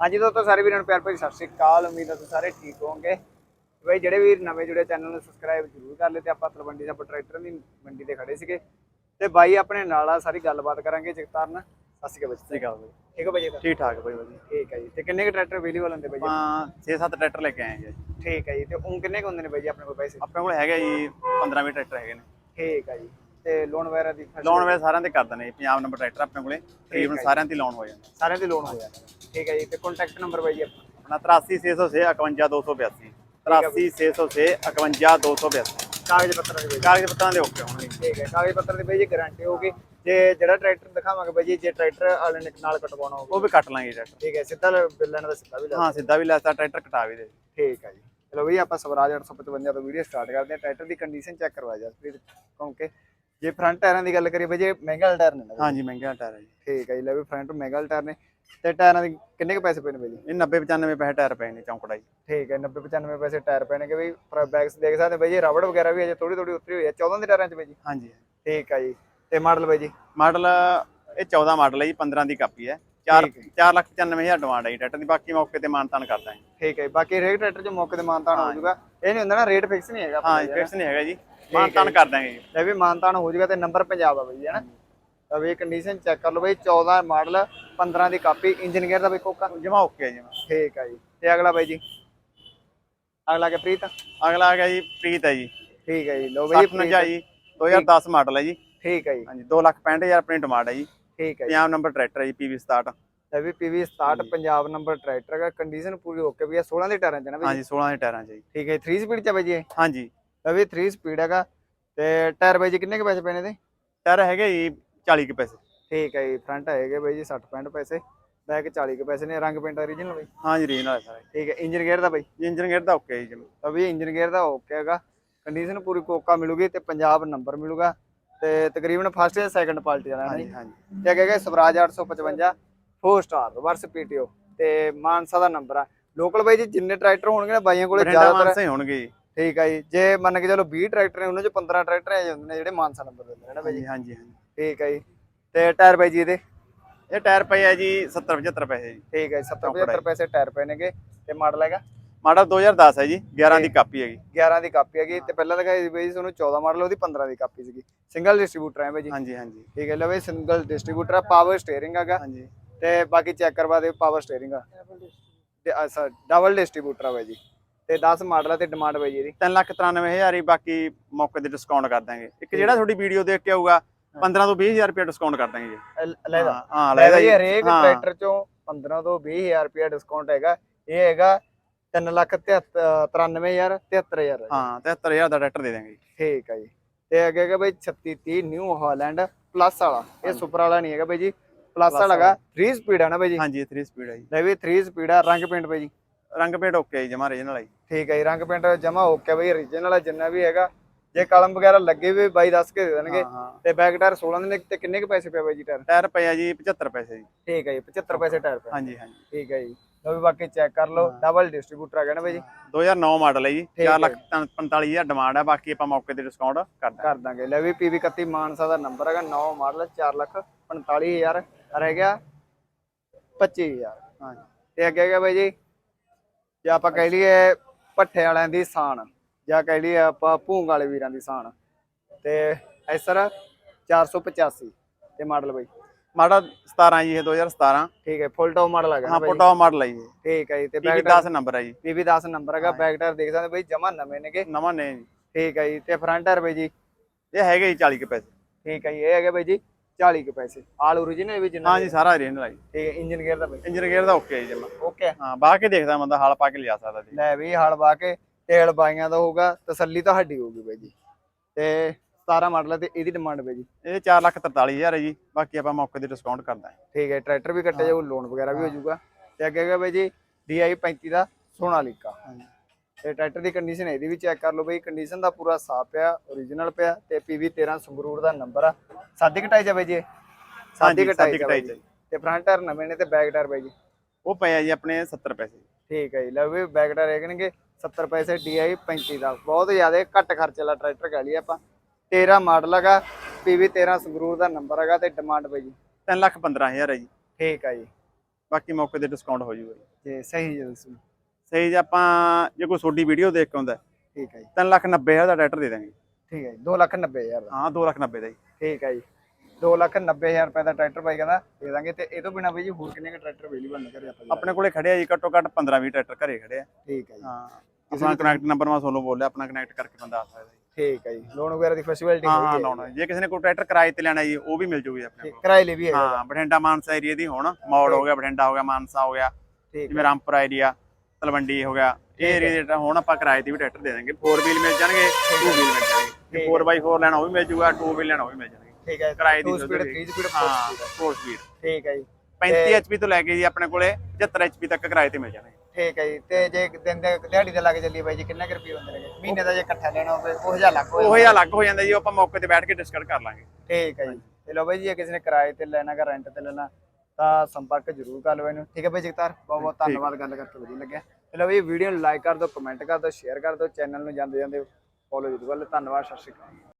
ਹਾਂਜੀ ਦੋਸਤੋ ਸਾਰੇ ਵੀਰਾਂ ਨੂੰ ਪਿਆਰ ਭਰੀ ਸਤਿ ਸ਼੍ਰੀ ਅਕਾਲ। ਉਮੀਦ ਹੈ ਤੁਸੀਂ ਸਾਰੇ ਠੀਕ ਹੋਵੋਗੇ। ਬਈ ਜਿਹੜੇ ਵੀਰ ਨਵੇਂ ਜੁੜੇ ਚੈਨਲ ਨੂੰ ਸਬਸਕ੍ਰਾਈਬ ਜ਼ਰੂਰ ਕਰ ਲਿਓ ਤੇ ਆਪਾਂ ਤਲਵੰਡੀ ਦਾ ਟਰੈਕਟਰ ਦੀ ਮੰਡੀ ਤੇ ਖੜੇ ਸੀਗੇ। ਤੇ ਬਾਈ ਆਪਣੇ ਨਾਲ ਆ ਸਾਰੀ ਗੱਲਬਾਤ ਕਰਾਂਗੇ ਜਗਤਾਰ ਨਾਲ ਸਤਿ ਸ਼੍ਰੀ ਅਕਾਲ ਸਹੀ ਗੱਲ ਬਈ। ਠੀਕ ਹੋ ਬਾਈ ਜੀ? ਠੀਕ ਠਾਕ ਬਈ ਵਧੀਆ ਠੀਕ ਹੈ ਜੀ। ਤੇ ਕਿੰਨੇ ਕੁ ਟਰੈਕਟਰ ਅਵੇਲੇਬਲ ਹੁੰਦੇ ਬਾਈ ਜੀ? ਆਪਾਂ 6-7 ਟਰੈਕਟਰ ਲੈ ਕੇ ਆਏ ਜੀ। ਠੀਕ ਹੈ ਜੀ। ਤੇ ਉਹ ਕਿੰਨੇ ਕੁ ਹੁੰਦੇ ਨੇ ਬਾਈ ਜੀ ਆਪਣੇ ਕੋਲ ਪੈਸੇ? ਆਪਣੇ ਕੋਲ ਹੈਗੇ ਜੀ 15 20 ਟਰੈਕਟਰ ਹੈਗੇ ਨੇ। ਠੀਕ ਹੈ ਜੀ। ਤੇ ਲੋਨ ਵਗੈਰਾ ਦੀ ਲੋਨ ਵੇ ਸਾਰਿਆਂ ਦੇ ਕਰ ਜੀ ਪੰਜਾਬ ਨੰਬਰ ਟਰੈਕਟਰ ਆਪਣੇ ਕੋਲੇ ਤਕਰੀਬਨ ਸਾਰਿਆਂ ਤੇ ਲੋਨ ਹੋ ਜਾਂਦਾ ਸਾਰਿਆਂ ਦੇ ਲੋਨ ਹੋ ਜਾਂਦਾ ਠੀਕ ਹੈ ਜੀ ਤੇ ਕੰਟੈਕਟ ਨੰਬਰ ਬਾਈ ਆਪਣਾ? ਆਪਣਾ 83606 51282 83606 51282 ਕਾਗਜ਼ ਪੱਤਰਾਂ ਦੇ। ਕਾਗਜ਼ ਪੱਤਰਾਂ ਦੇ ਓਕੇ ਹੋਣਗੇ। ਠੀਕ ਹੈ ਕਾਗਜ਼ ਪੱਤਰ ਦੀ ਬਾਈ ਜੀ ਗਾਰੰਟੀ ਹੋਊਗੀ। ਜੇ ਜਿਹੜਾ ਟਰੈਕਟਰ ਦਿਖਾਵਾਂਗੇ ਬਾਈ ਜੀ ਜੇ ਟਰੈਕਟਰ ਵਾਲੇ ਨੇ ਨਾਲ ਕਟਵਾਉਣਾ ਹੋਊਗਾ। ਉਹ ਵੀ ਕੱਟ ਲਾਂਗੇ ਟਰੈਕਟਰ ਠੀਕ ਹੈ ਸਿੱਧਾ ਬਿੱਲਣ ਦਾ ਸਿੱਧਾ ਵੀ ਲਾ ਹਾਂ ਸਿੱਧਾ ਵੀ ਲੈਸਾ ਟਰੈਕਟਰ ਕਟਾ ਵੀ ਦੇ। ਠੀਕ ਹੈ ਜੀ। ਚਲੋ ਬਈ ਆਪਾਂ ਸਵਰਾਜ 855 ਤੋਂ ਵੀਡੀਓ ਸਟਾਰਟ ਕਰਦੇ ਹਾਂ। ਟਰੈਕਟਰ ਦੀ ਕੰਡੀਸ਼ਨ ਚੈੱਕ ਕਰਵਾ ਜਾ ਫਿਰ ਕਿਉਂਕਿ ਜੇ ਫਰੰਟ ਟਾਇਰਾਂ ਦੀ ਗੱਲ ਕਰੀਏ ਬਈ ਜੇ ਮਹਿੰਗਾ ਵਾਲਾ ਟਾਇਰ ਨੇ ਨਾ। ਹਾਂਜੀ ਮਹਿੰਗਾ ਟਾਇਰ ਹੈ ਜੀ। ਠੀਕ ਹੈ ਜੀ ਲੈ ਵੀ ਫਰੰਟ ਮਹਿੰਗਾ ਵਾਲਾ ਟਾਇਰ ਨੇ। ਤੇ ਟਾਇਰਾਂ ਦੀ ਕਿੰਨੇ ਕੁ ਪੈਸੇ ਨੇ ਬਈ ਜੀ? ਇਹ 90 95 ਪੈਸੇ ਟਾਇਰ ਪਏ ਨੇ ਚੌਂਕੜਾ ਜੀ। ਠੀਕ ਹੈ 90 95 ਪੈਸੇ ਟਾਇਰ ਕਿ ਬਈ ਬੈਕਸ ਦੇਖ ਸਕਦੇ ਬਈ ਜੀ ਰਬੜ ਵਗੈਰਾ ਵੀ ਅਜੇ ਥੋੜੀ ਥੋੜੀ ਉਤਰੀ ਹੋਈ ਹੈ 14 ਦੇ ਟਾਇਰਾਂ 'ਚ ਬਈ ਜੀ? ਹਾਂਜੀ। ਠੀਕ ਹੈ ਜੀ। ਤੇ ਮਾਡਲ ਬਈ ਜੀ? ਮਾਡਲ ਇਹ 14 ਮਾਡਲ ਹੈ ਜੀ 15 ਦੀ ਕਾਪੀ ਹੈ। 4 ਠੀਕ 4 ਲੱਖ 95000 ਡਿਮਾਂਡ ਹੈ ਜੀ ਟਰੈਕਟਰ ਦੀ। ਬਾਕੀ ਮੌਕੇ ਤੇ ਮਾਨਤਾਨ ਕਰਦਾ ਹੈ ਠੀਕ ਹੈ। ਬਾਕੀ ਰੇਟ ਟਰੈਕਟਰ 'ਚ ਮੌਕੇ ਤੇ ਮਾਨਤਾਨ ਹੋ ਜਾਊਗਾ ਇਹ ਨਹੀਂ ਹੁੰਦਾ ਨਾ ਰੇਟ ਫਿਕਸ ਨਹੀਂ ਹੈਗਾ ਹਾਂ ਫਿਕਸ ਨਹੀਂ ਹੈਗਾ ਜੀ। ਮਾਨਤਾਨ ਕਰ ਦਾਂਗੇ ਜੀ। ਲੈ ਵੀ ਮਾਨਤਾਨ ਹੋ ਜਾਊਗਾ ਤੇ ਨੰਬਰ ਪੰਜਾਬ ਆ ਬਈ ਹੈ ਨਾ? ਤਾਂ ਵੀ ਕੰਡੀਸ਼ਨ ਚੈੱਕ ਕਰ ਲਓ ਬਈ 14 ਮਾਡਲ 15 ਦੀ ਕਾਪੀ ਇੰਜਨ ਗੇਅਰ ਦਾ ਬਈ ਕੋਕਾ ਜਮਾ ਓਕੇ ਹੈ ਜਮਾ। ਠੀਕ ਆ ਜੀ। ਤੇ ਅਗਲਾ ਬਾਈ ਜੀ? ਅਗਲਾ ਕੇ ਪ੍ਰੀਤ? ਅਗਲਾ ਆ ਗਿਆ ਜੀ ਪ੍ਰੀਤ ਹੈ ਜੀ। ਠੀਕ ਹੈ ਜੀ ਲੋ ਬਈ 749 ਜੀ 2010 ਮਾਡਲ ਹੈ ਜੀ। ਠੀਕ ਹੈ ਜੀ। ਹਾਂਜੀ 265000 ਆਪਣੀ ਡਿਮਾਂਡ ਹੈ ਜੀ। ਠੀਕ ਹੈ ਜੀ। ਪੰਜਾਬ ਨੰਬਰ ਟਰੈਕਟਰ ਹੈ ਜੀ PV 67 ਲੈ ਵੀ PV 67 ਪੰਜਾਬ ਨੰਬਰ ਟਰੈਕਟਰ ਦਾ ਕੰਡੀਸ਼ਨ ਪੂਰੀ ਓਕੇ ਵੀ ਆ 16 ਦੇ ਟਾਇਰਾਂ ਚ ਨਾ ਬਈ? ਹਾਂਜੀ 16 ਦੇ ਟਾਇਰਾਂ 'ਚ ਜੀ। ਠੀਕ ਹੈ 3 ਸਪੀਡ ਚ ਬਾਈ ਜੀ ਇਹ? ਹਾਂਜੀ। ਲੈ ਵੀ 3 ਸਪੀਡ ਹੈਗਾ ਤੇ ਟਾਇਰ ਬਾਈ ਜੀ ਕਿੰਨੇ ਕੁ ਪੈਸੇ ਨੇ ਇਹਦੇ ਟਾਇਰ ਹੈਗੇ ਜੀ 40 ਕੁ ਪੈਸੇ। ਠੀਕ ਹੈ ਜੀ ਫਰੰਟ ਹੈਗੇ ਬਾਈ ਜੀ 60 65 ਪੈਸੇ। ਬੈਕ 40 ਕੁ ਪੈਸੇ ਨੇ ਰੰਗ ਪੇਂਟ ਓਰੀਜਨਲ ਬਾਈ? ਹਾਂਜੀ ਰੀਜਨਲ ਹੈ ਸਾਰਾ। ਠੀਕ ਹੈ ਇੰਜਨ ਗੇਅਰ ਦਾ ਬਾਈ? ਇੰਜਨ ਗੇਅਰ ਦਾ ਓਕੇ ਜੀ ਜਮਾ ਤਾਂ ਵੀ ਇੰਜਨ ਗੇਅਰ ਦਾ ਓਕੇ ਹੈਗਾ। ਕੰਡੀਸ਼ਨ ਪੂਰੀ ਕੋਕਾ ਮਿਲੂਗੀ ਤੇ ਪੰਜਾਬ ਨੰਬਰ ਮਿਲੂਗਾ। ਤੇ ਤਕਰੀਬਨ ਫਸਟ ਜਾਂ ਸੈਕੰਡ ਪਾਰਟੀ ਵਾਲਾ ਹੈ ਹਾਂਜੀ ਹਾਂਜੀ। ਤੇ ਅੱਗੇ ਹੈਗਾ ਸਵਰਾਜ 855 4 ਸਟਾਰ ਰਿਵਰਸ ਪੀਟੀਓ ਤੇ ਮਾਨਸਾ ਦਾ ਨੰਬਰ ਆ। ਲੋਕਲ ਬਾਈ ਜੀ ਜਿੰਨੇ ਟਰੈਕਟਰ ਹੋਣਗੇ ਨਾ ਬਾਈਆਂ ਕੋਲੇ ਜ਼ਿਆਦਾਤਰ ਮਾਨਸਾ ਹੀ ਹੋਣਗੇ ਜੀ। ਠੀਕ ਆ ਜੀ। ਜੇ ਮੰਨ ਕੇ ਚਲੋ 20 ਟਰੈਕਟਰ ਨੇ ਉਹਨਾਂ ਚ 15 ਟਰੈਕਟਰ ਆ ਜਾਂਦੇ ਨੇ ਜਿਹੜੇ ਮਾਨਸਾ ਨੰਬਰ ਦਿੰਦੇ ਨੇ ਨਾ ਬਾਈ ਜੀ? ਹਾਂਜੀ ਹਾਂਜੀ ਠੀਕ ਆ ਜੀ। ਤੇ ਟਾਇਰ ਬਾਈ ਜੀ ਇਹਦੇ? ਇਹ ਟਾਇਰ ਪਏ ਹੈ ਜੀ 70 75 ਪੈਸੇ ਜੀ। ਠੀਕ ਹੈ 70 75 ਪੈਸੇ ਟਾਇਰ ਪਏ ਨੇਗੇ। ਤੇ ਮਾਡਲ ਹੈਗਾ? ਮਾਡਲ 2010 ਹੈ ਜੀ 11 ਦੀ ਕਾਪੀ ਹੈਗੀ। 11 ਦੀ ਕਾਪੀ ਹੈਗੀ। ਤੇ ਪਹਿਲਾਂ ਦਿਖਾਈ ਸੀ ਬਾਈ ਜੀ ਤੁਹਾਨੂੰ 14 ਮਾਡਲ ਉਹਦੀ 15 ਦੀ ਕਾਪੀ ਸੀਗੀ। ਸਿੰਗਲ ਡਿਸਟ੍ਰੀਬਿਊਟਰ ਹੈ ਬਾਈ ਜੀ। ਹਾਂਜੀ ਹਾਂਜੀ। ਠੀਕ ਹੈ ਲੈ ਬਾਈ ਸਿੰਗਲ ਡਿਸਟ੍ਰੀਬਿਊਟਰ ਆ ਪਾਵਰ ਸਟੀਅਰਿੰਗ ਹੈਗਾ। ਹਾਂਜੀ। ਤੇ ਬਾਕੀ ਚੈੱਕ ਕਰਵਾ ਦੇ ਪਾਵਰ ਸਟੀਅਰਿੰਗ ਆ। ਤੇ ਅੱਛਾ ਡਬਲ ਡਿਸਟ੍ਰੀਬਿਊਟਰ ਆ ਬਾਈ ਜੀ। ਤੇ 10 ਮਾਡਲ ਤੇ ਡਿਮਾਂਡ ਜੀ ਇਹਦੀ। 3 ਲੱਖ 93000 ਹੀ ਬਾਕੀ ਮੌਕੇ ਤੇ ਡਿਸਕਾਊਂਟ ਕਰ ਦਾਂਗੇ ਇੱਕ ਜਿਹੜਾ ਤੁਹਾਡੀ ਵੀਡੀਓ ਦੇਖ ਕੇ ਆਊਗਾ 15 ਤੋਂ 20000 ਰੁਪਏ ਡਿਸਕਾਊਂਟ ਕਰ ਦਾਂਗੇ ਜੀ ਇਹ ਲੈ ਦਾ ਹਾਂ, ਹਾਂ ਲੈ ਲੈ ਦਾ ਦਾ ਜੀ ਹਰੇਕ। ਟਰੈਕਟਰ ਚੋਂ 15 ਤੋਂ 20000 ਰੁਪਏ ਡਿਸਕਾਊਂਟ ਹੈਗਾ। ਇਹ ਹੈਗਾ 3 ਲੱਖ 93000 73000 ਹਾਂ 73000 ਦਾ ਟਰੈਕਟਰ ਦੇ ਦਾਂਗੇ ਜੀ ਠੀਕ ਹੈ ਜੀ। ਤੇ ਅੱਗੇ ਹੈਗਾ ਬਾਈ 3630 ਨਿਊ ਹਾਲੈਂਡ ਪਲੱਸ ਵਾਲਾ। ਇਹ ਸੁਪਰ ਵਾਲਾ ਨਹੀਂ ਹੈਗਾ ਬਾਈ ਜੀ। ਪਲੱਸ ਵਾਲਾ ਹੈਗਾ। 3 ਸਪੀਡ ਹੈ ਨਾ ਬਾਈ ਜੀ। ਹਾਂਜੀ 3 ਸਪੀਡ ਹੈ ਜੀ। ਲੈ ਵੀ 3 ਸਪੀਡ ਆ ਰੰਗ ਪੇਂਟ ਬਾਈ ਜੀ। ਰੰਗ ਪੇਟ ਓਕੇ ਜੀ ਜਮਾ ਰੀਜਨਲ ਹੈ ਜੀ। ਠੀਕ ਹੈ ਜੀ ਰੰਗ ਪੇਂਟ ਜਮਾ ਗਿਆ ਬਈ origignal ਆ ਜਿੰਨਾ ਵੀ ਹੈਗਾ। ਜੇ ਕਲਮ ਵਗੈਰਾ ਲੱਗੇ ਵੀ ਬਾਈ ਦੱਸ ਕੇ ਦੇ ਦੇਣਗੇ। ਹਾਂ ਹਾਂ। ਤੇ ਬੈਕ ਟਾਇਰ 16 ਦੇ ਨੇ ਤੇ ਕਿੰਨੇ ਕੁ ਪੈਸੇ ਪਿਆ ਬਾਈ ਜੀ ਟਾਇਰ ਟਾਇਰ ਪਿਆ ਜੀ 75 ਪੈਸੇ ਜੀ। ਠੀਕ ਹੈ ਜੀ 75 ਪੈਸੇ ਟਾਇਰ ਪਿਆ। ਹਾਂਜੀ ਹਾਂਜੀ। ਠੀਕ ਹੈ ਜੀ। ਲਓ ਵੀ ਬਾਕੀ ਚੈੱਕ ਕਰ ਲਓ ਡਬਲ ਡਿਸਟ੍ਰੀਬਿਊਟਰ ਹੈਗਾ ਨਾ ਬਾਈ ਜੀ। 2009 ਮਾਡਲ ਹੈ ਜੀ ਠੀਕ 4 ਹੈ। ਲੱਖ 45000 ਡਿਮਾਂਡ ਹੈ ਬਾਕੀ ਆਪਾਂ ਮੌਕੇ ਤੇ ਡਿਸਕਾਊਂਟ ਕਰ ਦਾਂਗੇ। ਕਰ ਦਾਂਗੇ। ਲੈ ਵੀ PV 31 ਮਾਨਸਾ ਦਾ ਨੰਬਰ ਹੈਗਾ 9 ਮਾਡਲ 4 ਲੱਖ 45000 ਰਹਿ ਗਿਆ 25000 ਹਾਂਜੀ। ਤੇ ਅੱਗੇ ਹੈਗਾ ਬਾਈ ਜੀ ਜੇ ਆਪਾਂ ਕਹਿ ਲਈਏ ਭੱਠੇ ਵਾਲਿਆਂ ਦੀ ਸਾਨ ਜਾਂ ਕਹਿ ਲਈਏ ਆਪਾਂ ਭੂੰਗ ਵਾਲੇ ਵੀਰਾਂ ਦੀ ਸਾਨ ਤੇ ਐਸਰ 485 ਤੇ ਮਾਡਲ ਬਾਈ। ਮਾਡਲ 17 ਜੀ ਇਹ 2017 ਠੀਕ ਹੈ ਫੁੱਲ ਟੌਪ ਮਾਡਲ ਹੈਗਾ ਹਾਂ ਬਾਈ। ਪੁੱਟਾ ਮਾਡਲ ਹੈ ਜੀ। ਠੀਕ ਹੈ ਜੀ ਤੇ ਬੈਕ 10 ਨੰਬਰ ਹੈ ਜੀ। ਪੀਵੀ 10 ਨੰਬਰ ਹੈਗਾ ਬੈਕ ਟਾਇਰ ਦੇਖ ਸਕਦੇ ਬਾਈ ਜਮਾ ਨਵੇਂ ਨੇਗੇ। ਨਵਾਂ ਨੇ ਜੀ। ਠੀਕ ਹੈ ਜੀ ਤੇ ਫਰੰਟ ਟਾਇਰ ਬਾਈ ਜੀ। ਇਹ ਹੈਗੇ ਜੀ 40 ਕੇ ਪੈਸੇ। ਠੀਕ ਹੈ ਜੀ ਇਹ ਹੈਗਾ ਬਾਈ ਜੀ। 40 ਕੇ ਪੈਸੇ। ਆਲ origignal ਵੀ ਜਿੰਨਾ ਹਾਂ ਜੀ ਸਾਰਾ ਰੀਜਨਲ ਹੈ ਜੀ। ਠੀਕ ਹੈ ਇੰਜਨ ਗੇਅਰ ਦਾ ਬਾਈ ਇੰਜਨ ਗੇਅਰ ਦਾ ਓਕੇ ਜੀ ਜਮਾ ਓਕੇ ਹਾਂ ਬਾਹ ਕੇ ਦੇਖਦਾ ਬੰਦਾ ਹਾਲ ਪਾ ਕੇ ਲਿਆ ਸਕਦਾ ਜੀ। ਲੈ ਵੀ ਹਲ ਵਾ ਕੇ ਤੇਲ ਬਾਈਆਂ ਦਾ ਹੋਊਗਾ ਤਸੱਲੀ ਤੁਹਾਡੀ ਹੋਊਗੀ ਬਾਈ ਜੀ। ਤੇ 17 ਮਾਡਲ ਹੈ ਤੇ ਇਹਦੀ ਡਿਮਾਂਡ ਬਾਈ ਜੀ। ਇਹ 4 ਲੱਖ 43000 ਹੈ ਜੀ ਬਾਕੀ ਆਪਾਂ ਮੌਕੇ ਤੇ ਡਿਸਕਾਊਂਟ ਕਰ ਦਾਂਗੇ। ਠੀਕ ਹੈ ਟਰੈਕਟਰ ਵੀ ਕੱਟੇ ਜਾਊ ਲੋਨ ਵਗੈਰਾ ਵੀ ਹੋ ਜਾਊਗਾ। ਤੇ ਅੱਗੇ ਹੈਗਾ ਬਾਈ ਜੀ DI 35 ਦਾ ਸੋਨਾਲੀਕਾ ਤੇ ਟਰੈਕਟਰ ਦੀ ਕੰਡੀਸ਼ਨ ਇਹਦੀ ਵੀ ਚੈੱਕ ਕਰ ਲਓ ਬਈ ਕੰਡੀਸ਼ਨ ਦਾ ਪੂਰਾ ਸਾਫ਼ ਪਿਆ origignal ਪਿਆ ਤੇ PV 13 ਸੰਗਰੂਰ ਦਾ ਨੰਬਰ ਆ। ਸਾਦੀ ਕਟਾਈ ਜਾ ਬਾਈ ਜੀ? ਸਾਦੀ ਹਾਂਜੀ, ਕਟਾਈ ਸਾਦੀ ਜਾ ਬਾਈ ਕਟਾਈ ਜੀ। ਤੇ ਫਰੰਟ ਟਾਇਰ ਨਵੇਂ ਨੇ ਤੇ ਬੈਕ ਟਾਇਰ ਬਾਈ ਜੀ। ਉਹ ਪਿਆ ਜੀ ਆਪਣੇ 70 ਪੈਸੇ। ਠੀਕ ਹੈ ਜੀ ਲਓ ਵੀ ਬੈਕ ਟਾਇਰ ਹੈਗਣਗੇ 70 ਪੈਸੇ DI 35 ਦਾ। ਬਹੁਤ ਜ਼ਿਆਦਾ ਘੱਟ ਖਰਚੇ ਵਾਲਾ ਟਰੈਕਟਰ ਕਹ ਲਈਏ ਆਪਾਂ। 13 ਮਾਡਲ ਹੈਗਾ PV 13 ਸੰਗਰੂਰ ਦਾ ਨੰਬਰ ਹੈਗਾ ਤੇ ਡਿਮਾਂਡ ਬਾਈ ਜੀ। 3 ਲੱਖ 15000 ਹੈ ਜੀ। ਠੀਕ ਹੈ ਜੀ। ਬਾਕੀ ਮੌਕੇ ਤੇ ਡਿਸਕਾਊਂਟ ਹੋ ਜਾਊਗਾ ਜੀ। ਸਹੀ ਜੀ ਦੱਸੋ। ਸਹੀ ਜੇ ਆਪਾਂ ਜੇ ਕੋਈ ਤੁਹਾਡੀ ਵੀਡੀਓ ਦੇਖ ਕੇ ਆਉਂਦਾ ਠੀਕ ਹੈ ਜੀ। 3 ਲੱਖ 90 ਹਜ਼ਾਰ ਦਾ ਟਰੈਕਟਰ ਦੇ ਦਾਂਗੇ ਠੀਕ ਹੈ ਜੀ 2 ਲੱਖ 90 ਹਜ਼ਾਰ ਦਾ। ਹਾਂ 2 ਲੱਖ 90 ਦਾ ਜੀ। ਠੀਕ ਹੈ ਜੀ 2 ਲੱਖ 90 ਹਜ਼ਾਰ ਰੁਪਏ ਦਾ ਟਰੈਕਟਰ ਬਾਈ ਕਹਿੰਦਾ ਦੇ ਦਾਂਗੇ ਤੇ ਇਹ ਤੋਂ ਬਿਨਾ ਬਈ ਜੀ ਹੋਰ ਕਿੰਨੇ ਕੁ ਟਰੈਕਟਰ ਅਵੇਲੇਬਲ ਨੇ ਘਰੇ ਆਪਾਂ? ਆਪਣੇ ਕੋਲੇ ਖੜੇ ਆ ਜੀ ਘੱਟੋ ਘੱਟ 15 20 ਟਰੈਕਟਰ ਘਰੇ ਖੜੇ ਆ। ਠੀਕ ਹੈ ਜੀ। ਹਾਂ ਆਪਣਾ ਕਨੈਕਟ ਨੰਬਰ ਮੈਂ ਤੁਹਾਨੂੰ ਬੋਲਿਆ ਆਪਣਾ ਕਨੈਕਟ ਕਰਕੇ ਬੰਦਾ ਆ ਸਕਦਾ ਜੀ। ਠੀਕ ਹੈ ਜੀ ਲੋਨ ਵਗੈਰਾ ਦੀ ਫੈਸਿਲਿਟੀ ਹਾਂ ਹਾਂ। ਲਾਉਣਾ ਜੇ। ਕਿਸੇ ਨੇ ਕੋਈ ਟਰੈਕਟਰ ਕਿਰਾਏ ਤੇ ਲੈਣਾ ਜੀ ਉਹ ਵੀ ਮਿਲ ਜੂਗੀ ਆਪਣੇ ਕੋਲ। ਕਿਰਾਏ ਲਈ ਵੀ ਹੈਗਾ। ਹਾਂ ਬਠਿੰਡਾ ਮਾਨਸਾ ਏਰੀਆ ਦੀ ਹੁਣ ਮੌੜ ਹੋ ਗਿਆ ਬਠਿੰਡਾ ਹੋ ਗਿਆ ਮਾਨਸਾ ਹੋ ਗਿਆ ਠੀਕ ਜਿਵੇਂ ਰਾਮਪੁਰਾ ਏਰੀਆ ਤਲਵੰਡੀ ਹੋ ਗਿਆ ਇਹ ਏਰੀਆ ਦੇ ਹੁਣ ਆਪਾਂ ਕਿਰਾਏ ਤੇ ਵੀ ਟਰੈਕਟਰ ਦੇ ਦਾਂਗੇ 4 ਵੀਲ ਮਿਲ ਜਾਣਗੇ 2 ਵੀਲ ਮਿਲ ਜਾਣਗੇ। ਜੇ 4x4 ਲੈਣਾ ਉਹ ਵੀ ਮਿਲ ਜੂਗਾ 2 ਵੀਲ ਲੈਣਾ ਉਹ ਵੀ ਮਿਲ ਜਾਣਗੇ। ਠੀਕ ਹੈ। ਕਿਰਾਏ ਦੀ 2 ਸਪੀਡ ਮਿਲ 3 ਸਪੀਡ 4 ਹਾਂ। ਸਪੀਡ 4 ਸਪੀਡ ਠੀਕ ਹੈ ਜੀ। 35 HP ਤੋਂ ਲੈ ਕੇ ਜੀ ਆਪਣੇ ਕੋਲੇ 75 HP ਤੱਕ ਕਿਰਾਏ ਤੇ ਮਿਲ ਜਾਣਗੇ। ਠੀਕ ਹੈ ਜੀ। ਤੇ ਜੇ ਦਿਨ ਦੇ ਦਿਹਾੜੀ ਦੇ ਲੱਗ ਚੱਲੀ ਬਾਈ ਜੀ ਕਿੰਨੇ ਕੁ ਰੁਪਏ ਹੁੰਦੇ ਨੇ ਮਹੀਨੇ ਦਾ ਜੇ ਇਕੱਠਾ ਲੈਣਾ ਹੋਵੇ ਉਹ ਹਜ਼ਾਰ ਲੱਖ ਹੋਏ ਉਹ ਹੀ ਅਲੱਗ ਹੋ ਜਾਂਦਾ ਜੀ ਆਪਾਂ ਮੌਕੇ ਤੇ ਬੈਠ ਕੇ ਡਿਸਕਸ ਕਰ ਲਾਂਗੇ। ਠੀਕ ਹੈ ਜੀ। ਤੇ ਲੋ ਬਾਈ ਜੀ ਜੇ ਕਿਸੇ ਨੇ ਕਿਰਾਏ ਤੇ ਲੈਣਾ ਹੈ ਰੈਂਟ ਤੇ ਲੈਣਾ ਤਾਂ ਸੰਪਰਕ ਜ਼ਰੂਰ ਕਰ ਲਓ ਇਹਨੂੰ। ਠੀਕ ਹੈ ਬਾਈ ਜਗਤਾਰ ਬਹੁਤ ਬਹੁਤ ਧੰਨਵਾਦ ਗੱਲ ਕਰਕੇ ਵਧੀਆ ਲੱਗਿਆ। ਤੇ ਇਹ ਵੀਡੀਓ ਨੂੰ ਲਾਈਕ ਕਰ ਦਿਓ ਕਮੈਂਟ ਕਰ ਦਿਓ ਸ਼ੇਅਰ ਕਰ ਦਿਓ ਚੈਨਲ ਨੂੰ ਜਾਂਦੇ ਜਾਂਦੇ ਫੋਲੋ ਜ਼ਰੂਰ ਕਰ ਲਓ। ਧੰਨਵਾਦ, ਸਤਿ ਸ਼੍ਰੀ ਅਕਾਲ।